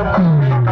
Hum.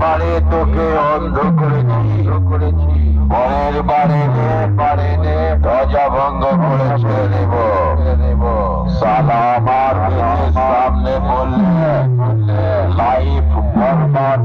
বারে তোকে অন্ধ করেছি। করেছি পরের বারে নে বারে নে, ধ্বজা ভঙ্গ করে ছেড়ে দেব। দেব সালাম আর সামনে বললে লাইফ বরবাদ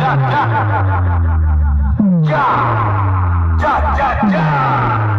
ja ja ja ja. ja